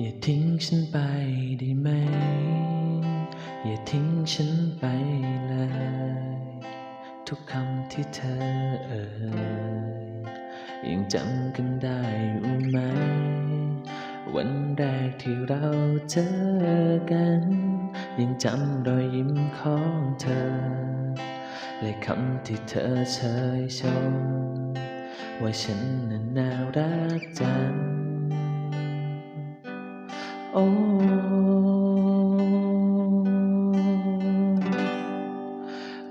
อย่าทิ้งฉันไปได้ไหม อย่าทิ้งฉันไปเลย ทุกคำที่เธอเอ่ยยังจำกันได้อยู่ไหม วันแรกที่เราเจอกัน ยังจำรอยยิ้มของเธอ และคำที่เธอเชยชม ว่าฉันนั้นน่ารักจัง โอ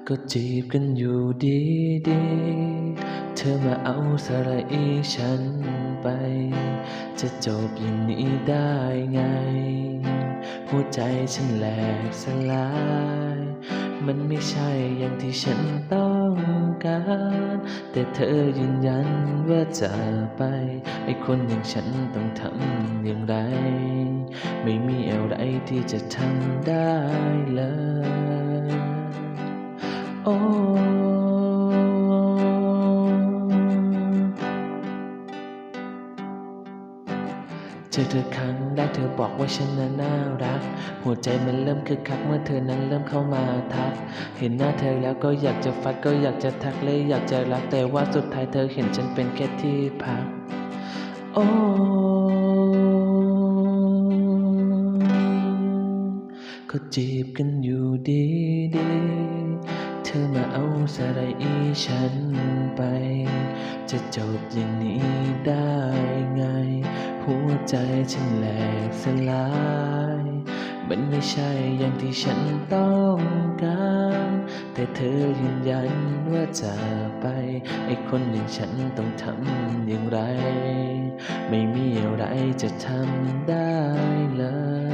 ก็จีบกันอยู่ดีดีเธอมาเอาสระอีฉันไป จะจบอย่างนี้ได้ไง หัวใจฉันแหลกสลาย มันไม่ใช่อย่างที่ฉันต้องการ แต่เธอยืนยันว่าจะไป ไอ้คนอย่างฉันต้องทำอย่างไร ไม่มีอะไรที่จะทำได้เลย โอ้เจอเธอครั้งแรกเธอบอกว่าฉันน่ะน่ารัก หัวใจมันเริ่มคึกคักเมื่อเธอนั้นเริ่มเข้ามาทัก เห็นหน้าเธอแล้วก็อยากจะฟัดก็อยากจะทักเลยอยากจะรักแต่ว่าสุดท้ายเธอเห็นฉันเป็นแค่ที่พัก โอ้ เขาจีบกันอยู่ดีดีเธอมาเอาสาระอีฉันไป จะจบอย่างนี้ได้ไง หัวใจฉันแหลกสลาย มันไม่ใช่อย่างที่ฉันต้องการ แต่เธอยืนยันว่าจะไป ไอ้คนอย่างฉันต้องทำอย่างไร ไม่มีอะไรจะทำได้เลย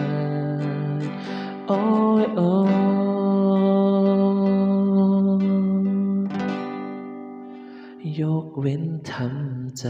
โอ้ยโอ้ยกเว้นทำใจ